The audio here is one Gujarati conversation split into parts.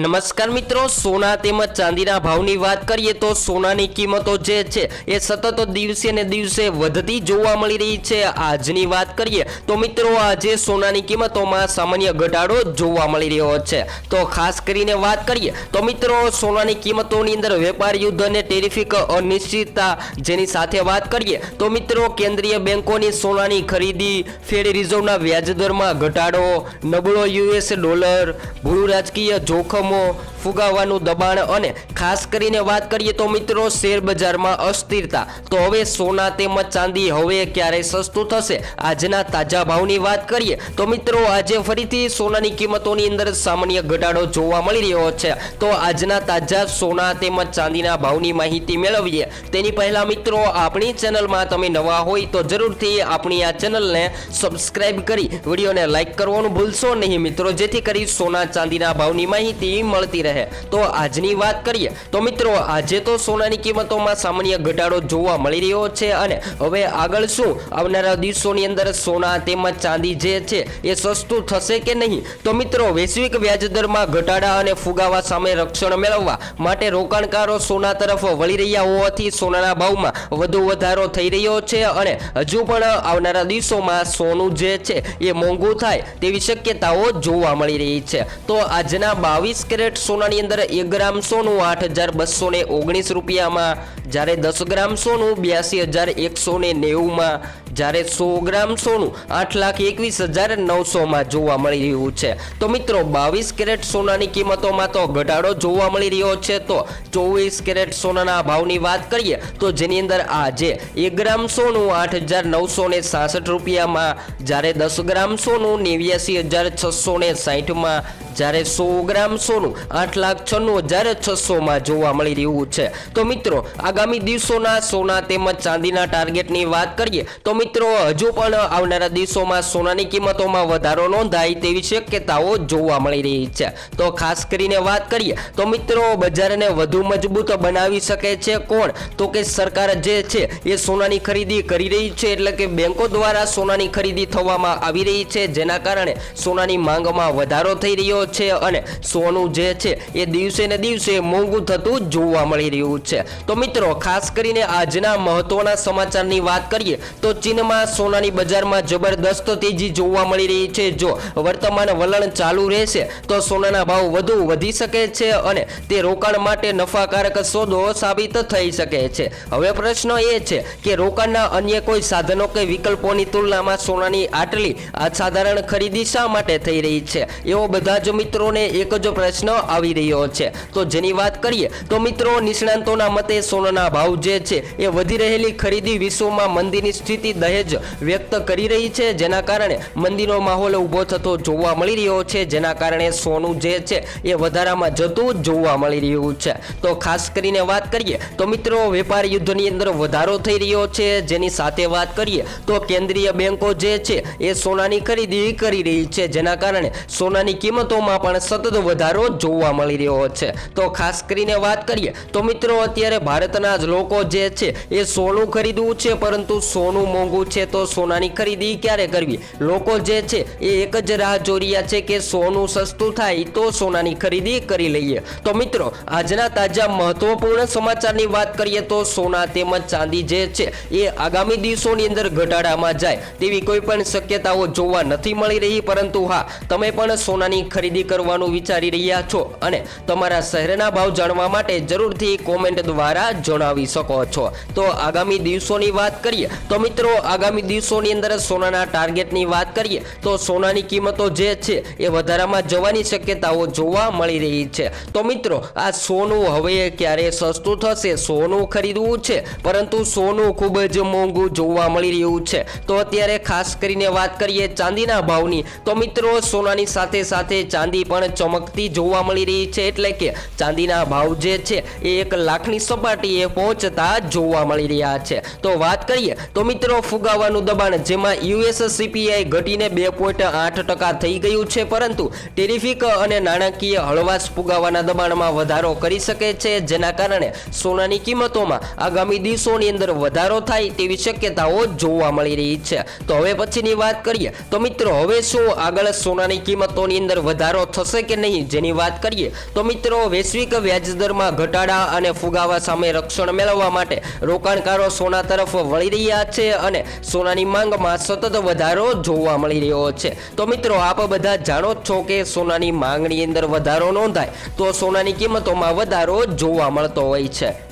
નમસ્કાર મિત્રો, સોના તેમજ ચાંદીના ભાવની વાત કરીએ તો સોનાની કિંમતો જે છે, એ સતત દિવસે ને દિવસે વધતી જોવા મળી રહી છે. આજની વાત કરીએ તો મિત્રો, આજે સોનાની કિંમતોમાં સામાન્ય ઘટાડો જોવા મળી રહ્યો છે. તો ખાસ કરીને વાત કરીએ તો મિત્રો, સોનાની કિંમતોની અંદર વેપાર યુદ્ધ અને ટેરિફિક અનિશ્ચિતતા જેની સાથે વાત કરીએ તો મિત્રો, કેન્દ્રીય બેંકોની સોનાની ખરીદી, ફેડ રિઝર્વના વ્યાજદરમાં ઘટાડો, નબળો યુએસ ડોલર ભૂ રાજકીય જોખમો more ફુગાવાનું દબાણ અને ખાસ કરીને વાત કરીએ તો મિત્રો શેર બજારમાં અસ્થિરતા. તો હવે સોના તેમજ ચાંદી હવે ક્યારે સસ્તું થશે? આજના તાજા ભાવની વાત કરીએ તો મિત્રો આજે ફરીથી સોનાની કિંમતોની અંદર સામાન્ય ઘટાડો જોવા મળી રહ્યો છે. તો આજના તાજા સોના તેમજ ચાંદીના ભાવની માહિતી મેળવીએ. તેની પહેલા મિત્રો આપણી ચેનલમાં તમે નવા હોય તો જરૂરથી આપણી આ ચેનલને સબસ્ક્રાઇબ કરી વિડીયોને લાઈક કરવાનું ભૂલશો નહીં મિત્રો. જેથી કરી સોના ચાંદીના ભાવની માહિતી મળતી રહે. તો આજની વાત કરીએ, તો મિત્રો, આજે તો સોનાની કિંમતોમાં સામાન્ય ઘટાડો જોવા મળી રહ્યો છે અને હવે આગળ શું? આવનારા દિવસોની અંદર સોના તેમજ ચાંદી જે છે, એ સસ્તું થશે કે નહીં? તો મિત્રો, વૈશ્વિક વ્યાજદરમાં ઘટાડા અને ફુગાવા સામે રક્ષણ મેળવવા માટે રોકાણકારો સોના તરફ વળી રહ્યા હોવાથી સોનાના ભાવમાં વધુ વધારો થઈ રહ્યો છે અને હજુ પણ આવનારા દિવસોમાં સોનું જે છે, એ મોંઘું થાય તેવી શક્યતાઓ જોવા મળી રહી છે. તો આજના બાવીસ કેરેટ સોનાની અંદર એક ગ્રામ સોનું, આઠ હજાર બસો ને ઓગણીસ રૂપિયામાં. જ્યારે દસ ગ્રામ સોનું, બ્યાસી હજાર એકસો ને નેવુંમાં જ્યારે સો ગ્રામ સોનું, આઠ લાખ એકવીસ હજાર નવસોમાં જોવા મળી રહ્યું છે. તો મિત્રો, બાવીસ કેરેટ સોનાની કિંમતોમાં તો ઘટાડો જોવા મળી રહ્યો છે. તો ચોવીસ કેરેટ સોનાના ભાવની વાત કરીએ, તો જેની અંદર આજે એક ગ્રામ સોનું, આઠ હજાર નવસો ને સાસઠ રૂપિયામાં. જ્યારે દસ ગ્રામ સોનું, નેવ્યાસી હજાર છસો ને સાહીઠમાં. જ્યારે સો ગ્રામ સોનું આઠ લાખ છન્નું હજાર છસોમાં જોવા મળી રહ્યું છે. તો મિત્રો, આગામી દિવસોના સોના તેમજ ચાંદીના ટાર્ગેટની વાત કરીએ, તો મિત્રો, હજુ પણ આવનારા દિવસોમાં સોનાની કિંમતોમાં વધારો નોંધાય તેવી શક્યતાઓ જોવા મળી રહી છે. તો ખાસ કરીને વાત કરીએ, તો મિત્રો, બજારને વધુ મજબૂત બનાવી શકે છે કોણ? તો કે સરકાર જે છે, એ સોનાની ખરીદી કરી રહી છે, એટલે કે બેંકો દ્વારા સોનાની ખરીદી થવામાં આવી રહી છે, જેના કારણે સોનાની માંગમાં વધારો થઈ રહ્યો છે અને સોનું જે છે એ દિવસે ને દિવસે મોંઘું થતું જોવા મળી રહ્યું છે. તો મિત્રો, ખાસ કરીને આજના મહત્વના સમાચારની વાત કરીએ, તો ચીનમાં સોનાની બજારમાં જબરદસ્ત તેજી જોવા મળી રહી છે. જો વર્તમાન વલણ ચાલુ રહેશે, તો સોનાના ભાવ વધુ વધી શકે છે અને તે રોકાણ માટે નફાકારક સોદો સાબિત થઈ શકે છે. હવે પ્રશ્ન એ છે કે રોકાણના અન્ય કોઈ સાધનો કે વિકલ્પોની તુલનામાં સોનાની આટલી અસાધારણ ખરીદી શા માટે થઈ રહી છે? એવો બધા જ મિત્રોને એક જ પ્રશ્ન આવી રહ્યો છે. તો જેની વાત કરીએ, તો મિત્રો નિષ્ણાંતોના મતે સોનાના ભાવ જે છે, એ વધી રહેલી ખરીદી વિશ્વમાં મંદીની સ્થિતિ દહેજ વ્યક્ત કરી રહી છે. જેના કારણે મંદીનો માહોલ ઊભો થતો જોવા મળી રહ્યો છે. જેના કારણે સોનું જે છે, એ વધારામાં જતું જોવા મળી રહ્યું છે. તો ખાસ કરીને વાત કરીએ, તો મિત્રો વેપાર યુદ્ધની અંદર વધારો થઈ રહ્યો છે. જેની સાથે વાત કરીએ, તો કેન્દ્રીય બેંકો જે છે, એ સોનાની ખરીદી કરી રહી છે. જેના કારણે સોનાની કિંમતોમાં પણ સતત વધારો જોવા મળી રહ્યો છે. તો ખાસ કરીને વાત કરીએ, તો મિત્રો અત્યારે ભારતના જ લોકો જે છે, એ સોનું ખરીદવું છે, પરંતુ સોનું મોંઘું છે, તો સોનાની ખરીદી ક્યારે કરવી? લોકો જે છે, એ એક જ રાહ જોઈ છે કે સોનું સસ્તું થાય, તો સોનાની ખરીદી કરી લઈએ. તો મિત્રો, આજના તાજા મહત્વપૂર્ણ સમાચારની વાત કરીએ, તો સોના તેમજ ચાંદી જે છે, એ આગામી દિવસોની અંદર ઘટાડામાં જાય, તેવી કોઈ પણ શક્યતાઓ જોવા નથી મળી રહી, પરંતુ હા, તમે પણ સોનાની ખરીદી કરવાનું વિચારી રહ્યા છો અને તમારા શહેરના ભાવ જાણવા માટે જરૂરથી કોમેન્ટ દ્વારા જણાવી શકો છો. તો આગામી દિવસોની વાત કરીએ, તો મિત્રો આગામી દિવસોની અંદર સોનાના ટાર્ગેટની વાત કરીએ, તો સોનાની કિંમતો જે છે એ વધારામાં જવાની શક્યતાઓ જોવા મળી રહી છે. તો મિત્રો, આ સોનું હવે ક્યારે સસ્તું થશે? સોનું ખરીદવું છે, પરંતુ સોનું ખૂબ જ મોંઘું જોવા મળી રહ્યું છે. તો અત્યારે ખાસ કરીને વાત કરીએ ચાંદીના ભાવની. તો મિત્રો, સોનાની સાથે સાથે ચાંદી પણ ચમકતી જોવા મળી રહી છે એટલે કે ચાંદીના ભાવ જે છે એ એક લાખની સપાટીએ પહોંચતા જોવા મળી રહ્યા છે. તો વાત કરીએ તો મિત્રો ફુગાવાનું દબાણ જેમાં યુએસ સીપીઆઈ ઘટીને બે પોઈન્ટ આઠ ટકા થઈ ગયું છે પરંતુ ટેરિફિક અને નાણાકીય હળવાશ ફુગાવાના દબાણમાં વધારો કરી શકે છે જેના કારણે સોનાની કિંમતોમાં આગામી દિવસોની અંદર વધારો થાય તેવી શક્યતાઓ જોવા મળી રહી છે. તો હવે પછીની વાત કરીએ તો મિત્રો હવે શું આગળ સોનાની કિંમતોની અંદર વધારો થશે કે નહીં જેની વાત કરીએ તો મિત્રો વૈશ્વિક વ્યાજદરમાં ઘટાડા અને ફુગાવા સામે રક્ષણ મેળવવા માટે રોકાણકારો સોના તરફ વળી રહ્યા છે અને સોનાની માંગમાં સતત વધારો જોવા મળી રહ્યો છે. તો મિત્રો, આપ બધા જાણો જ છો કે સોનાની માંગણી અંદર વધારો નોંધાય તો સોનાની કિંમતોમાં વધારો જોવા મળતો હોય છે.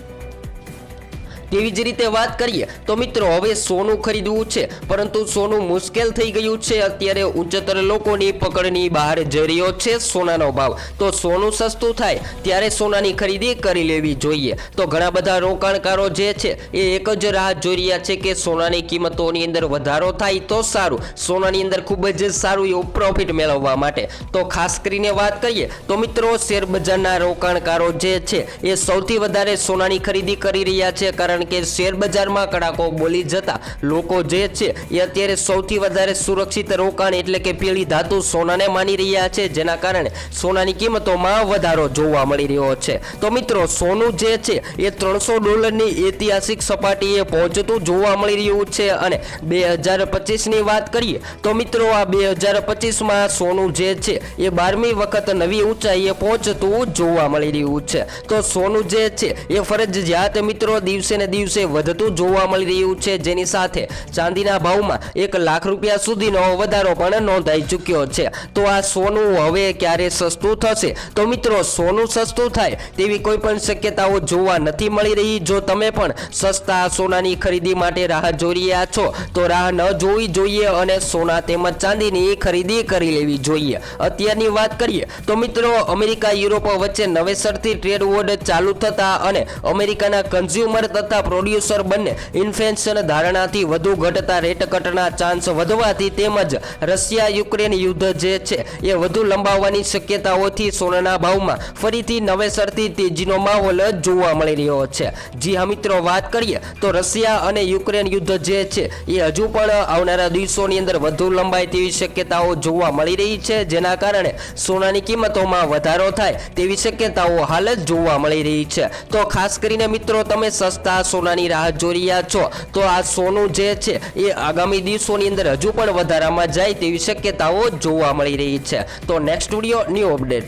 તેવી જ રીતે વાત કરીએ, તો મિત્રો હવે સોનું ખરીદવું છે, પરંતુ સોનું મુશ્કેલ થઈ ગયું છે. અત્યારે ઉચ્ચતર લોકોની પકડની બહાર જઈ રહ્યો છે સોનાનો ભાવ. તો સોનું સસ્તું થાય, ત્યારે સોનાની ખરીદી કરી લેવી જોઈએ. તો ઘણા બધા રોકાણકારો જે છે, એ એક જ રાહ જોઈ રહ્યા છે કે સોનાની કિંમતોની અંદર વધારો થાય તો સારું. સોનાની અંદર ખૂબ જ સારું એવું પ્રોફિટ મેળવવા માટે. તો ખાસ કરીને વાત કરીએ, તો મિત્રો શેર બજારના રોકાણકારો જે છે, એ સૌથી વધારે સોનાની ખરીદી કરી રહ્યા છે, કારણ કે શેર બજારમાં કડાકો બોલી જતા લોકો જે છે, એ અત્યારે સૌથી વધારે સુરક્ષિત રોકાણ એટલે કે પીળી ધાતુ સોનાને માની રહ્યા છે, જેના કારણે સોનાની કિંમતોમાં વધારો જોવા મળી રહ્યો છે. તો મિત્રો, સોનું જે છે, એ ત્રણસો ડોલરની ઐતિહાસિક સપાટીએ પહોંચતું જોવા મળી રહ્યું છે અને બે હજાર પચીસની વાત કરીએ, તો મિત્રો, આ બે હજાર પચીસમાં સોનું જે છે, એ બારમી વખત નવી ઊંચાઈએ પહોંચતું જોવા મળી રહ્યું છે. તો સોનું જે છે, એ ફરજિયાત મિત્રો દિવસે ને દિવસે વધતું જોવા મળી રહ્યું છે. જેની સાથે ચાંદીના ભાવમાં એક લાખ રૂપિયા સુધીનો વધારો પણ નોંધાઈ ચૂક્યો છે. તો આ સોનું હવે ક્યારે સસ્તું થશે? તો મિત્રો, સોનું સસ્તું થાય તેવી કોઈ પણ શક્યતાઓ જોવા નથી મળી રહી. જો તમે પણ સસ્તા સોનાની ખરીદી માટે રાહ જોઈ રહ્યા છો, તો રાહ ન જોવી જોઈએ અને સોના તેમજ ચાંદીની ખરીદી કરી લેવી જોઈએ. અત્યારની વાત કરીએ, તો મિત્રો, અમેરિકા, યુરોપ વચ્ચે નવેસરથી ટ્રેડ વોર ચાલુ થતા અને અમેરિકાના કન્ઝ્યુમર તથા પ્રોડ્યુસર બંને ઇન્ફ્લેશન ધારણાથી વધુ ઘટતા રેટકટના ચાન્સ વધવાથી તેમજ રશિયા યુક્રેન યુદ્ધ જે છે એ વધુ લંબાવવાની શક્યતાઓથી સોનાના ભાવમાં ફરીથી નવેસરથી તેજીનો માહોલ જોવા મળી રહ્યો છે. જી હા, મિત્રો, વાત કરીએ તો રશિયા અને યુક્રેન યુદ્ધ જે છે એ હજુ પણ આવનારા દિવસોની અંદર વધુ લંબાય તેવી શક્યતાઓ જોવા મળી રહી છે, જેના કારણે સોનાની કિંમતોમાં વધારો થાય તેવી શક્યતાઓ હાલ જ જોવા મળી રહી છે. તો ખાસ કરીને મિત્રો, તમે સસ્તા સોનાની રાહ જોઈ રહ્યા છો. તો આ સોનું જે છે, એ આગામી દિવસોની અંદર હજુ પણ વધારામાં જાય તેવી શક્યતાઓ જોવા મળી રહી છે. તો નેક્સ્ટ સ્ટુડિયો ન્યૂ અપડેટ